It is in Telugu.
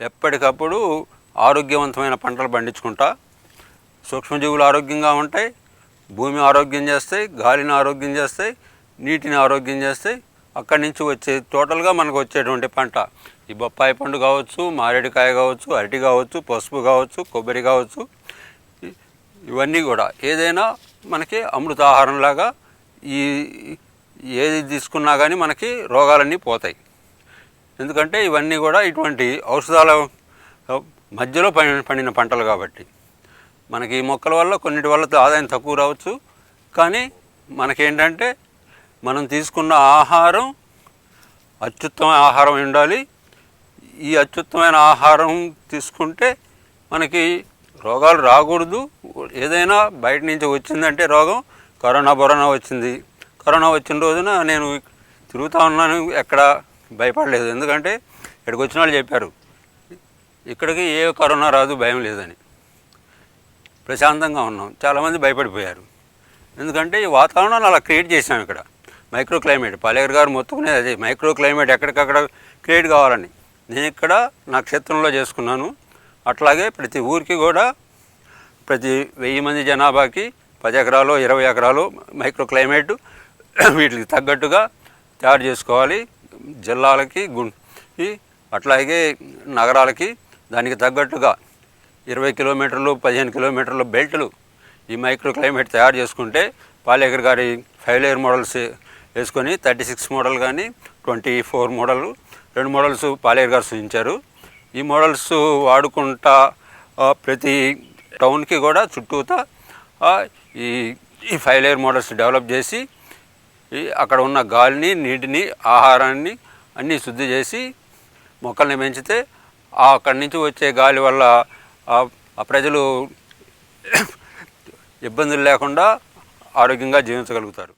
ఎప్పటికప్పుడు ఆరోగ్యవంతమైన పంటలు పండించుకుంటా. సూక్ష్మజీవులు ఆరోగ్యంగా ఉంటాయి భూమి ఆరోగ్యం చేస్తాయి గాలిని ఆరోగ్యం చేస్తాయి నీటిని ఆరోగ్యం చేస్తాయి. అక్కడి నుంచి వచ్చే టోటల్గా మనకు వచ్చేటువంటి పంట. ఈ బొప్పాయి పండు కావచ్చు మారేడుకాయ కావచ్చు అరటి కావచ్చు పసుపు కావచ్చు కొబ్బరి కావచ్చు. ఇవన్నీ కూడా ఏదైనా మనకి అమృతాహారంలాగా ఈ ఏది తీసుకున్నా కానీ మనకి రోగాలన్నీ పోతాయి. ఎందుకంటే ఇవన్నీ కూడా ఇటువంటి ఔషధాల మధ్యలో పండిన పండిన పంటలు కాబట్టి. మనకి ఈ మొక్కల వల్ల కొన్నిటి వల్ల ఆదాయం తక్కువ రావచ్చు. కానీ మనకేంటంటే మనం తీసుకున్న ఆహారం అత్యుత్తమైన ఆహారం ఉండాలి. ఈ అత్యుత్తమైన ఆహారం తీసుకుంటే మనకి రోగాలు రాకూడదు. ఏదైనా బయట నుంచి వచ్చిందంటే రోగం కరోనా బొరోనా వచ్చింది. కరోనా వచ్చిన రోజున నేను తిరుగుతూ ఉన్నాను. ఎక్కడ భయపడలేదు. ఎందుకంటే ఇక్కడికి వచ్చిన వాళ్ళు చెప్పారు ఇక్కడికి ఏ కరోనా రాదు భయం లేదని. ప్రశాంతంగా ఉన్నాం. చాలామంది భయపడిపోయారు. ఎందుకంటే ఈ వాతావరణాన్ని అలా క్రియేట్ చేసాం ఇక్కడ. మైక్రో క్లైమేట్ పాలేకర్ గారు మొత్తుకునేది అదే మైక్రో క్లైమేట్ ఎక్కడికక్కడ క్రియేట్ కావాలని. నేను ఇక్కడ నా క్షేత్రంలో చేసుకున్నాను. అట్లాగే ప్రతి ఊరికి కూడా ప్రతి వెయ్యి మంది జనాభాకి పది ఎకరాలు ఇరవై ఎకరాలు మైక్రో క్లైమేట్ వీటికి తగ్గట్టుగా తయారు చేసుకోవాలి. జిల్లాలకి గుండి అట్లాగే నగరాలకి దానికి తగ్గట్టుగా ఇరవై కిలోమీటర్లు పదిహేను కిలోమీటర్లు బెల్ట్లు ఈ మైక్రో క్లైమేట్ తయారు చేసుకుంటే పాలేకర్ గారి ఫైవ్ లేయర్ మోడల్స్ వేసుకొని థర్టీ సిక్స్ మోడల్ కానీ ట్వంటీ ఫోర్ మోడల్ రెండు మోడల్స్ పాలేకర్ గారు సూచించారు. ఈ మోడల్స్ వాడుకుంటా ప్రతి టౌన్కి కూడా చుట్టూతా ఈ ఈ ఫైవ్ లేయర్ మోడల్స్ డెవలప్ చేసి అక్కడ ఉన్న గాలిని నీటిని ఆహారాన్ని అన్నీ శుద్ధి చేసి మొక్కల్ని పెంచితే అక్కడి నుంచి వచ్చే గాలి వల్ల ఆ ప్రజలు ఇబ్బందులు లేకుండా ఆరోగ్యంగా జీవించగలుగుతారు.